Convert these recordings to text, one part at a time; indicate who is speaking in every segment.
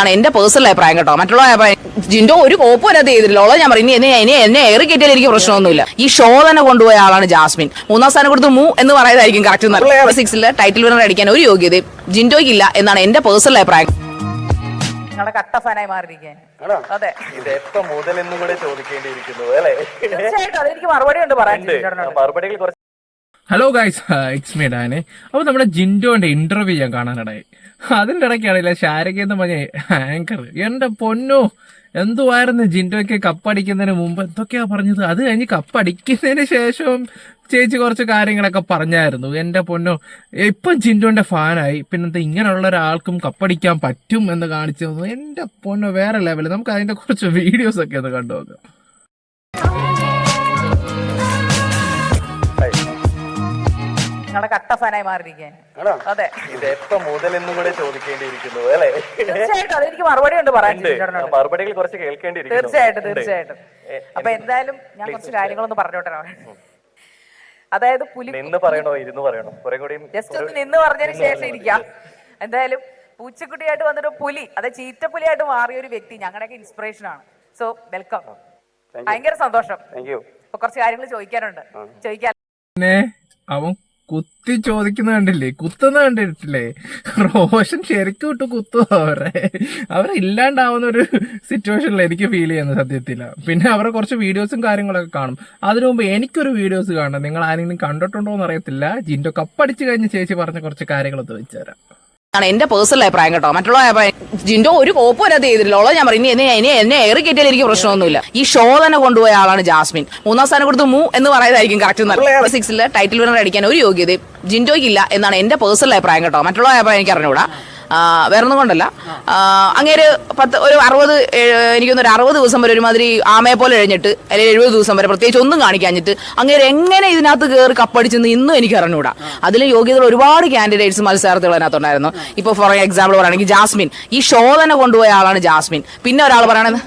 Speaker 1: ആണ് എന്റെ പേഴ്സണൽ അഭിപ്രായം കേട്ടോ. മറ്റുള്ള അഭിപ്രായം ജിൻഡോ ഒരു കോപ്പ് അതിനകത്ത് ചെയ്തിട്ടില്ല. ഉള്ളത് ഞാൻ പറയും ഇനി എന്നെ എന്നെ എന്നെ ഏറി കയറ്റിയാൽ എനിക്ക് പ്രശ്നമൊന്നുമില്ല. ഈ ഷോ തന്നെ കൊണ്ടുപോയ ആളാണ് ജാസ്മിൻ. മൂന്നാം സ്ഥാനം കൊടുത്ത് മൂ എന്ന് പറയുന്നതായിരിക്കും കറക്റ്റ് സിക്സിൽ ടൈറ്റിൽ വിനർ അടിക്കാൻ ഒരു യോഗ്യത ജിൻഡോയ്ക്ക് ഇല്ല എന്നാണ് എന്റെ പേഴ്സണൽ അഭിപ്രായം.
Speaker 2: നിങ്ങളുടെ കട്ട ഫാനായി മാറിയിരിക്കാൻ
Speaker 3: ആണോ?
Speaker 2: അതെ.
Speaker 3: മുതൽ എന്നും കൂടെ ചോദിക്കേണ്ടിയിരിക്കുന്നു അല്ലേ?
Speaker 2: തീർച്ചയായിട്ടും. അതെനിക്ക് മറുപടി ഉണ്ട് പറയാൻ.
Speaker 3: മറുപടികൾ കുറച്ച്
Speaker 4: ഹലോ ഗായ്സ് ഇറ്റ്സ് മീ ഡാനെ അപ്പോൾ നമ്മുടെ ജിൻഡോന്റെ ഇന്റർവ്യൂ ഞാൻ കാണാനിടയായി. അതിന്റെ ഇടയ്ക്കാണല്ലേ ശാരക എന്ന് പറഞ്ഞ ആങ്കർ എന്റെ പൊന്നു എന്തുവായിരുന്നു ജിൻഡോയ്ക്ക് കപ്പടിക്കുന്നതിന് മുമ്പ്? എന്തൊക്കെയാ പറഞ്ഞത്? അത് കഴിഞ്ഞ് കപ്പടിക്കുന്നതിന് ശേഷവും ചേച്ചി കുറച്ച് കാര്യങ്ങളൊക്കെ പറഞ്ഞായിരുന്നു. എന്റെ പൊന്നോ ഇപ്പം ജിൻഡോന്റെ ഫാനായി പിന്നെന്താ ഇങ്ങനെയുള്ള ഒരാൾക്കും കപ്പടിക്കാൻ പറ്റും എന്ന് കാണിച്ചു തന്നു. എന്റെ പൊന്നോ വേറെ ലെവൽ നമുക്ക് അതിന്റെ കുറച്ച് വീഡിയോസ് ഒക്കെ ഒന്ന് കണ്ടു നോക്കാം
Speaker 2: നിങ്ങളുടെ കട്ട ഫാനായി മാറിയിരിക്കാൻ അതെ.
Speaker 3: ഇത് എപ്പോ മുതൽ എന്നും കൂടെ ചോദിക്കേണ്ടിയിരിക്കുന്നു അല്ലേ?
Speaker 2: തീർച്ചയായിട്ടും. അതെനിക്ക് മറുപടി ഉണ്ട് പറയാൻ.
Speaker 3: മറുപടികൾ കുറച്ച് കേൾക്കേണ്ടിയിരിക്കുന്നു.
Speaker 2: തീർച്ചയായിട്ടും
Speaker 3: ഉണ്ട്.
Speaker 2: തീർച്ചയായിട്ടും.
Speaker 3: എ,
Speaker 2: അപ്പൊ എന്തായാലും ഞാൻ കുറച്ച് കാര്യങ്ങളൊന്ന് പറഞ്ഞോട്ടെ അതായത് പുലി
Speaker 3: നിന്ന് പറയണോ ഇരുന്ന് പറയണോ? കുറെ കൂടി
Speaker 2: ജസ്റ്റ് ഒന്ന് നിന്ന് പറഞ്ഞതിന് ശേഷം ഇരിക്കാം. എന്തായാലും പൂച്ചക്കുട്ടിയായിട്ട് വന്നിട്ട് പുലി അതായത് ചീറ്റപ്പുലിയായിട്ട് മാറിയ ഒരു വ്യക്തി ഞങ്ങളുടെ ഇൻസ്പിറേഷൻ ആണ്. സോ വെൽക്കം ഭയങ്കര സന്തോഷം. അപ്പൊ കുറച്ച് കാര്യങ്ങൾ ചോദിക്കാനുണ്ട്. ചോദിക്കാൻ
Speaker 4: അവൻ കുത്തി ചോദിക്കുന്ന കണ്ടില്ലേ? കുത്തുന്ന കണ്ടിട്ടില്ലേ? റോഷൻ ശരിക്കും ഇട്ട് കുത്തുക അവരെ? അവരെ ഇല്ലാണ്ടാവുന്ന ഒരു സിറ്റുവേഷനിൽ എനിക്ക് ഫീൽ ചെയ്യുന്നത് സത്യത്തിൽ പിന്നെ അവരെ കുറച്ച് വീഡിയോസും കാര്യങ്ങളൊക്കെ കാണും. അതിനു മുമ്പ് എനിക്കൊരു വീഡിയോസ് കാണാം നിങ്ങൾ ആരെങ്കിലും കണ്ടിട്ടുണ്ടോ എന്ന് അറിയത്തില്ല. ജിൻഡോ കപ്പടിച്ച് കഴിഞ്ഞ് ചേച്ചി പറഞ്ഞ കുറച്ച് കാര്യങ്ങളൊക്കെ വെച്ചുതരാം
Speaker 1: ആണ് എന്റെ പേഴ്സണൽ അഭിപ്രായം കേട്ടോ. മറ്റുള്ള അഭിപ്രായം ജിൻഡോ ഒരു കോപ്പും അതിനകത്ത് ചെയ്തിട്ടില്ല. ഉള്ളത് ഞാൻ പറയും ഇനി എന്നെ എന്നെ എന്നെ ഏറി കയറ്റിയാൽ എനിക്ക് പ്രശ്നമൊന്നുമില്ല. ഈ ഷോ തന്നെ കൊണ്ടുപോയ ആളാണ് ജാസ്മിൻ. മൂന്നാം സ്ഥാനം കൊടുത്ത് മൂ എന്ന് പറയുന്നതായിരിക്കും കറക്റ്റ് നല്ല സിക്സിൽ ടൈറ്റിൽ വിന്നർ അടിക്കാൻ ഒരു യോഗ്യതയും ജിൻഡോയ്ക്കില്ല എന്നാണ് എന്റെ പേഴ്സണൽ അഭിപ്രായം കേട്ടോ. മറ്റുള്ള അഭിപ്രായം എനിക്ക് അറിഞ്ഞുകൂടാ. ആ, വേറെ ഒന്നും കൊണ്ടല്ല അങ്ങേര് പത്ത് ഒരു അറുപത് എനിക്കൊന്നൊരു അറുപത് ദിവസം വരെ ഒരുമാതിരി ആമയെ പോലെ എഴുന്നിട്ട് അല്ലെങ്കിൽ എഴുപത് ദിവസം വരെ പ്രത്യേകിച്ച് ഒന്നും കാണിക്കാഞ്ഞിട്ട് അങ്ങേര് എങ്ങനെ ഇതിനകത്ത് കയറി കപ്പടിച്ചെന്ന് ഇന്നും എനിക്ക് അറിഞ്ഞുകൂടാ അതിൽ യോഗ്യതകൾ ഒരുപാട് കാൻഡിഡേറ്റ്സ് മത്സരാർത്ഥികൾ അതിനകത്തുണ്ടായിരുന്നു. ഇപ്പോൾ ഫോർ എക്സാമ്പിൾ പറയുകയാണെങ്കിൽ ജാസ്മിൻ. ഈ ഷോ തന്നെ കൊണ്ടുപോയ ആളാണ് ജാസ്മിൻ. പിന്നെ ഒരാൾ പറയണത്?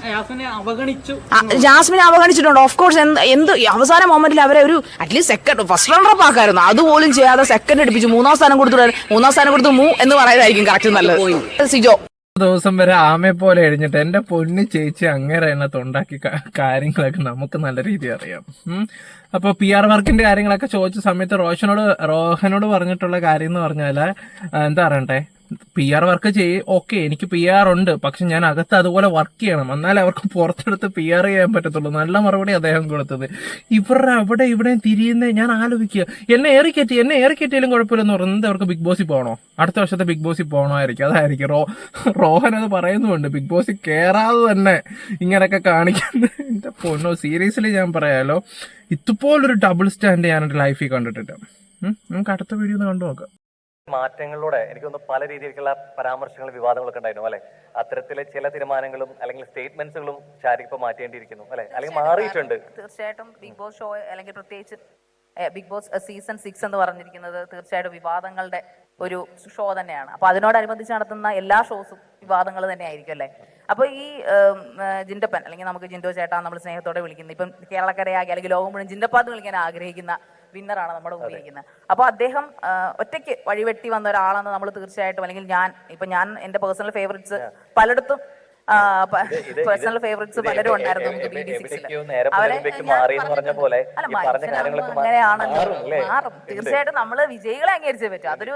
Speaker 1: ജാസ്മിനെ അവഗണിച്ചിട്ടുണ്ട്. ഓഫ് കോഴ്സ് എന്ത് എന്ത് അവസാന മൊമെന്റിൽ അവരെ ഒരു at least second first runner up ആക്കായിരുന്നു. അതുപോലും ചെയ്യാതെ സെക്കൻഡ് അടുപ്പിച്ച് മൂന്നാം സ്ഥാനം കൊടുത്തു മൂന്നാം സ്ഥാനം കൊടുത്ത് മൂ എന്ന് പറയുന്നതായിരിക്കും കറക്റ്റ് നല്ലത് സിജോ.
Speaker 4: ദിവസം വരെ ആമയെ പോലെ എഴിഞ്ഞിട്ട് എന്റെ പൊന്ന് ചേച്ചി അങ്ങനെ എന്നെ തൊണ്ടാക്കി കാര്യങ്ങളൊക്കെ നമുക്ക് നല്ല രീതി അറിയാം. അപ്പോൾ അപ്പൊ പി ആർ വർക്കിന്റെ കാര്യങ്ങളൊക്കെ ചോദിച്ച സമയത്ത് റോഷനോട് റോഹനോട് പറഞ്ഞിട്ടുള്ള കാര്യം എന്ന് പറഞ്ഞാൽ എന്താ പറയണ്ടേ? പി ആർ വർക്ക് ചെയ്യ് ഓക്കെ എനിക്ക് പി ആർ ഉണ്ട്. പക്ഷെ ഞാൻ അകത്ത് അതുപോലെ വർക്ക് ചെയ്യണം. എന്നാലേ അവർക്ക് പുറത്തെടുത്ത് പി ആർ ചെയ്യാൻ പറ്റത്തുള്ളൂ. നല്ല മറുപടി അദ്ദേഹം കൊടുത്തത്. ഇവരുടെ അവിടെ ഇവിടെ തിരിയുന്ന ഞാൻ ആലോചിക്കുക. എന്നെ ഏറിക്കറ്റി എന്നെ ഏറിക്കറ്റിയാലും കുഴപ്പമില്ലെന്ന് പറയുന്നത് അവർക്ക് ബിഗ് ബോസിൽ പോകണോ അടുത്ത വർഷത്തെ ബിഗ് ബോസിൽ പോകണമായിരിക്കും അതായിരിക്കും. റോ റോഹൻ അത് പറയുന്നുണ്ട് ബിഗ് ബോസിൽ കയറാതെ തന്നെ ഇങ്ങനെയൊക്കെ കാണിക്കുന്നത് പൊന്നോ സീരിയസ്ലി ഞാൻ പറയാലോ ഇതുപോലൊരു ഡബിൾ സ്റ്റാൻഡ് ഞാൻ എന്റെ ലൈഫിൽ കണ്ടിട്ടുണ്ട്. നമുക്ക് അടുത്ത വീഡിയോ ഒന്ന് കണ്ടു നോക്കാം
Speaker 3: മാറ്റങ്ങളിലൂടെ എനിക്കൊന്ന് പല രീതിയിലുള്ള പരാമർശങ്ങളും വിവാദങ്ങളൊക്കെ ഉണ്ടായിരുന്നു അല്ലെ? അത്തരത്തിലെ ചില തീരുമാനങ്ങളും അല്ലെങ്കിൽ സ്റ്റേറ്റ്മെന്റ്സുകളും ശാരിക് ഇപ്പൊ മാറ്റേണ്ടിയിരിക്കുന്നു അല്ലെ? അല്ലെങ്കിൽ മാറിയിട്ടുണ്ട്.
Speaker 2: തീർച്ചയായിട്ടും ബിഗ് ബോസ് ഷോ അല്ലെങ്കിൽ പ്രത്യേകിച്ച് ബിഗ് ബോസ് സീസൺ സിക്സ് എന്ന് പറഞ്ഞിരിക്കുന്നത് തീർച്ചയായിട്ടും വിവാദങ്ങളുടെ ഒരു ഷോ തന്നെയാണ്. അപ്പൊ അതിനോടനുബന്ധിച്ച് നടത്തുന്ന എല്ലാ ഷോസും വിവാദങ്ങൾ തന്നെ ആയിരിക്കും അല്ലേ? അപ്പൊ ഈ ജിൻഡപ്പൻ അല്ലെങ്കിൽ നമുക്ക് ജിൻഡോ ചേട്ടാ നമ്മൾ സ്നേഹത്തോടെ വിളിക്കുന്നത് ഇപ്പം കേരളക്കരയാകെ അല്ലെങ്കിൽ ലോകം മുഴുവൻ ജിൻഡപ്പാന്ന് വിളിക്കാൻ ആഗ്രഹിക്കുന്ന വിന്നറാണ് നമ്മുടെ മുമ്പിൽ ഇരിക്കുന്നത്. അപ്പൊ അദ്ദേഹം ഒറ്റയ്ക്ക് വഴിവെട്ടി വന്ന ഒരാളാണ് നമ്മൾ തീർച്ചയായിട്ടും അല്ലെങ്കിൽ ഞാൻ ഇപ്പൊ ഞാൻ എന്റെ പേഴ്സണൽ ഫേവറേറ്റ്സ് പലയിടത്തും പേഴ്സണൽ ഫേവറേറ്റ്സ് പലരും ഉണ്ടായിരുന്നു
Speaker 3: അവരെ
Speaker 2: അങ്ങനെയാണല്ലോ
Speaker 3: മാറും
Speaker 2: തീർച്ചയായിട്ടും നമ്മൾ വിജയികളെ അംഗീകരിച്ചേ പറ്റും. അതൊരു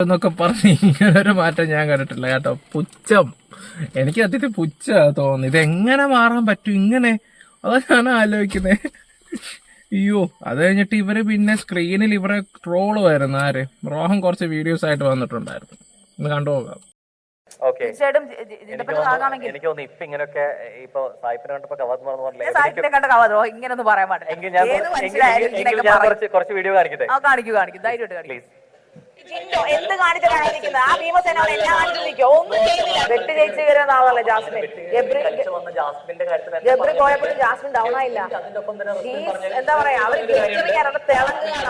Speaker 4: എന്നൊക്കെ പറഞ്ഞ് ഇങ്ങനൊരു മാറ്റം ഞാൻ കണ്ടിട്ടില്ല കേട്ടോ. പുച്ഛം. എനിക്ക് അതിന്റെ പുച്ഛ തോന്നുന്നു. ഇത് എങ്ങനെ മാറാൻ പറ്റും? ഇങ്ങനെ? അതാണ് ഞാൻ ആലോചിക്കുന്നത് അയ്യോ അത് കഴിഞ്ഞിട്ട് ഇവർ പിന്നെ സ്ക്രീനിൽ ഇവരെ ട്രോൾ വരുന്ന ആര്? റോഹൻ കുറച്ച് വീഡിയോസ് ആയിട്ട് വന്നിട്ടുണ്ടായിരുന്നു. ഒന്ന് കണ്ടുപോകാം
Speaker 3: ഓക്കെ
Speaker 2: തീർച്ചയായിട്ടും
Speaker 3: എനിക്ക് തോന്നുന്നു ഇപ്പൊ ഇങ്ങനെയൊക്കെ ഇപ്പൊ സായിപ്പിനെ കണ്ടപ്പോ കവാത്ത് മറന്നു പറഞ്ഞില്ലേ?
Speaker 2: കണ്ട ഇങ്ങനെ ഒന്നും പറയാൻ പാടില്ല.
Speaker 3: ഞാൻ. കുറച്ച് കുറച്ച് വീഡിയോ കാണിക്കട്ടെ?
Speaker 2: ആ കാണിക്കൂ കാണിക്കൂ. ധൈര്യമായിട്ട് കാണിക്കൂ.
Speaker 3: പ്ലീസ്
Speaker 2: ജിൻഡോ എന്ത് കാണിച്ചിട്ടാണ് ഇരിക്കുന്നത് ആ ഭീമസേനോട് എല്ലാം കാണിച്ചിരിക്കും. ഒന്നും ചെയ്യുന്നില്ല വെട്ട് ജയിച്ചു കയറുന്ന ആളല്ല ജാസ്മിൻ?
Speaker 3: കാര്യത്തിൽ
Speaker 2: ഗബ്രി പോയപ്പോഴും ജാസ്മിൻ ഡൗൺ ആയില്ല. എന്താ പറയാ അവർ തിളങ്ങുകയാണ്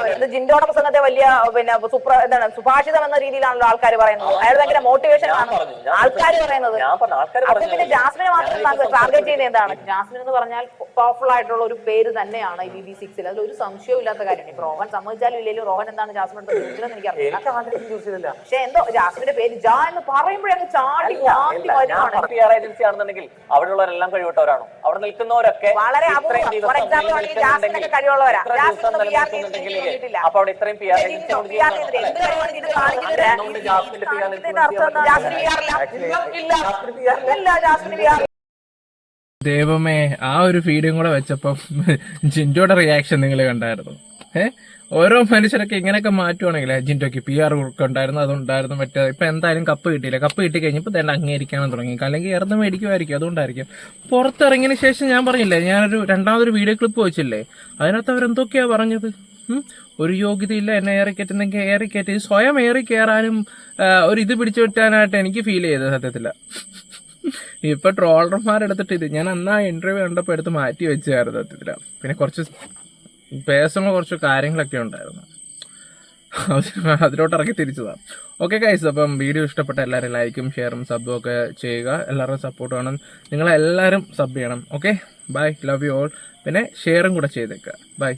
Speaker 2: അവർ ജിൻഡോയുടെ പ്രസംഗത്തെ വലിയ പിന്നെ സുപ്ര എന്താണ് സുഭാഷിതം എന്ന രീതിയിലാണല്ലോ ആൾക്കാർ പറയുന്നത്. അയാൾ ഭയങ്കര മോട്ടിവേഷൻ ആണ്. ആൾക്കാർ പറയുന്നത്. അപ്പൊ പിന്നെ ജാസ്മിനെ മാത്രം ടാർഗറ്റ് ചെയ്യുന്നത് എന്താണ്? ജാസ്മിൻ എന്ന് പറഞ്ഞാൽ പവർഫുൾ ആയിട്ടുള്ള ഒരു പേര് തന്നെയാണ് ഈ ബി ബി സിക്സിൽ. അതിൽ ഒരു സംശയവും ഇല്ലാത്ത കാര്യമാണ്. ഇപ്പൊ റോഹൻ സമ്മതിച്ചാലും ഇല്ലെങ്കിലും റോഹൻ എന്താണ് ജാസ്മിൻ ചോദിച്ചതെന്ന് എനിക്കറിയില്ല.
Speaker 3: യൂസ് ചെയ്തില്ല
Speaker 2: പക്ഷെ എന്തോ ജാസ്മിന്റെ പേര് ജാ എന്ന് പറയുമ്പോഴേ അങ്ങ് ചാടി വാത്തി വരുവാണ്.
Speaker 3: പി ആർ ഏജൻസി ആണെന്നുണ്ടെങ്കിൽ അവിടെയുള്ളവരെല്ലാം കഴിവിട്ടവരാണോ അവിടെ നിൽക്കുന്നവരൊക്കെ
Speaker 2: വളരെ അപൂർവം. For example, ജാസ്മിനൊക്കെ കഴിവുള്ളവരാ. PR.
Speaker 3: അപ്പൊ അവിടെ ഇത്രയും പി ആർ ഏജൻസി
Speaker 2: PR. എന്ത് കഴിവാണ് ഇത് കാണിക്കുന്നത്?
Speaker 3: അതുകൊണ്ട് ജാസ്മിന്റെ PR
Speaker 2: ഇതിന്റെ അർത്ഥം എന്താണ്? ജാസ്മിന് PR ഇല്ല. ഇല്ല, ജാസ്മിന് PR ഇല്ല.
Speaker 4: ദൈവമേ ആ ഒരു ഫീഡും കൂടെ വെച്ചപ്പം ജിൻഡോയുടെ റിയാക്ഷൻ നിങ്ങൾ കണ്ടായിരുന്നു ഓരോ മനുഷ്യരൊക്കെ ഇങ്ങനെയൊക്കെ മാറ്റുവാണെങ്കിൽ ജിൻഡോക്ക് പി ആർ ഉണ്ടായിരുന്നു അതുണ്ടായിരുന്നു മറ്റേ ഇപ്പം എന്തായാലും കപ്പ് കിട്ടിയില്ല. കപ്പ് കിട്ടി കഴിഞ്ഞപ്പോൾ തന്നെ അംഗീകരിക്കാനും തുടങ്ങി. അല്ലെങ്കിൽ ഇറന്ന് മേടിക്കുമായിരിക്കും അതുകൊണ്ടായിരിക്കും പുറത്തിറങ്ങിയതിന് ശേഷം ഞാൻ പറഞ്ഞില്ലേ ഞാനൊരു രണ്ടാമതൊരു വീഡിയോ ക്ലിപ്പ് വെച്ചില്ലേ അതിനകത്ത് അവരെന്തൊക്കെയാണ് പറഞ്ഞത്? ഒരു യോഗ്യതയില്ല എന്നെ ഏറി കയറ്റുന്നെങ്കിൽ ഏറി കയറ്റി സ്വയം ഏറി കയറാനും ഒരു ഇത് പിടിച്ചു വിട്ടാനായിട്ട് എനിക്ക് ഫീൽ ചെയ്തത് സത്യത്തില്ല ഇപ്പൊ ട്രോളർമാരെടുത്തിട്ട് ഇത് ഞാൻ അന്ന് ആ ഇന്റർവ്യൂ കണ്ടപ്പോൾ എടുത്ത് മാറ്റി വെച്ചായിരുന്നു സത്യത്തില. പിന്നെ കുറച്ച് പേഴ്സണൽ കുറച്ച് കാര്യങ്ങളൊക്കെ ഉണ്ടായിരുന്നു. അത് അതിലോട്ട് ഇറക്കി തിരിച്ചതാണ് ഓക്കെ കൈസ് അപ്പം വീഡിയോ ഇഷ്ടപ്പെട്ട എല്ലാവരും ലൈക്കും ഷെയറും സബും ഒക്കെ ചെയ്യുക. എല്ലാവരും സപ്പോർട്ട് വേണം. നിങ്ങളെല്ലാവരും സബ് ചെയ്യണം. Okay bye love you all പിന്നെ ഷെയറും കൂടെ ചെയ്തേക്കുക. ബൈ